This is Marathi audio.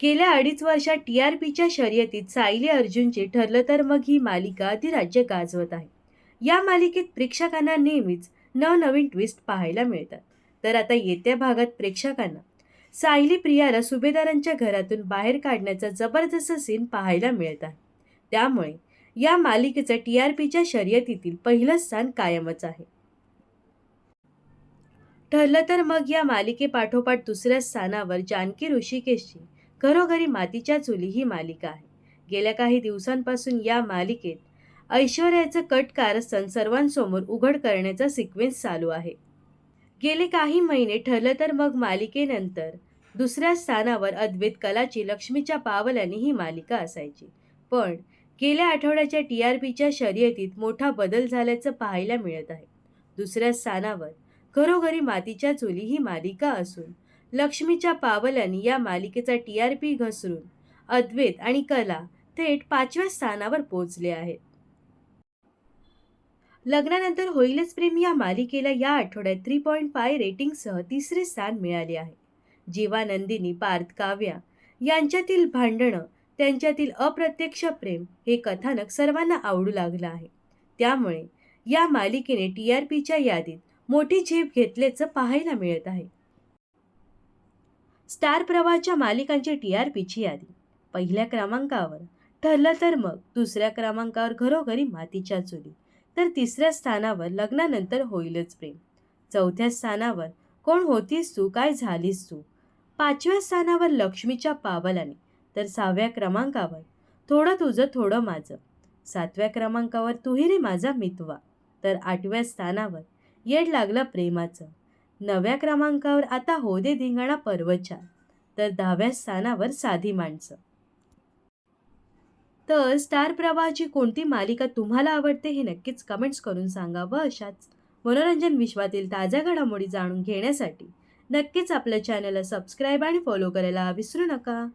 गेल्या अडीच वर्षात टी आर पीच्या शर्यतीत सायली अर्जुनचे ठरलं तर मग ही मालिका अधिराज्य गाजवत आहे. या मालिकेत प्रेक्षकांना नेहमीच नवनवीन ट्विस्ट पाहायला मिळतात. तर आता येत्या भागात प्रेक्षकांना सायली प्रियाला सुभेदारांच्या घरातून बाहेर काढण्याचा जबरदस्त सीन पाहायला मिळत आहे त्यामुळे या मालिकेचं टी आर पीच्या शर्यतीतील पहिलं स्थान कायमच आहे. ठरलं तर मग या मालिकेपाठोपाठ दुसऱ्या स्थानावर जानकी ऋषिकेशची घरोघरी मातीच्या चुली ही मालिका आहे. गेल्या काही दिवसांपासून या मालिकेत ऐश्वर्याचं कट कारस्थान सर्वांसमोर उघड करण्याचा सिक्वेन्स चालू आहे. गेले काही महिने ठरलं तर मग मालिकेनंतर दुसऱ्या स्थानावर अद्वैत कलाची लक्ष्मीच्या पावलांनी ही मालिका असायची. पण गेल्या आठवड्याच्या टी आर पीच्या शर्यतीत मोठा बदल झाल्याचं पाहायला मिळत आहे. दुसऱ्या स्थानावर घरोघरी मातीच्या चुली ही मालिका असून लक्ष्मीच्या पावलन या मालिकेचा टी आर पी घसरून अद्वैत आणि कला थेट पाचव्या स्थानावर पोहोचले आहेत लग्नानंतर होईलच प्रेम या मालिकेला या आठवड्यात थ्री पॉईंट फाय रेटिंगसह तिसरे स्थान मिळाले आहे. जीवानंदिनी पार्थ काव्या यांच्यातील भांडणं त्यांच्यातील अप्रत्यक्ष प्रेम हे कथानक सर्वांना आवडू लागलं आहे. त्यामुळे या मालिकेने टी आर पीच्या यादीत मोठी झेप घेतल्याचं पाहायला मिळत आहे. स्टार प्रवाहाच्या मालिकांची टी आर पीची यादी. पहिल्या क्रमांकावर ठरलं तर मग दुसऱ्या क्रमांकावर घरोघरी मातीच्या चुली तर तिसऱ्या स्थानावर लग्नानंतर होईलच प्रेम. चौथ्या स्थानावर कोण होतीस तू काय झालीस तू? पाचव्या स्थानावर लक्ष्मीच्या पावलाने तर सहाव्या क्रमांकावर थोडं तुझं थोडं माझं. सातव्या क्रमांकावर तुही रे माझा मितवा तर आठव्या स्थानावर येड लागलं प्रेमाचं. नव्या क्रमांकावर आता हो दे धिंगाणा पर्वचार तर दहाव्या स्थानावर साधी माणसं. तर स्टार प्रवाहाची कोणती मालिका तुम्हाला आवडते हे नक्कीच कमेंट्स करून सांगा व अशाच मनोरंजन विश्वातील ताज्या घडामोडी जाणून घेण्यासाठी. नक्कीच आपल्या चॅनलला सबस्क्राईब आणि फॉलो करायला विसरू नका.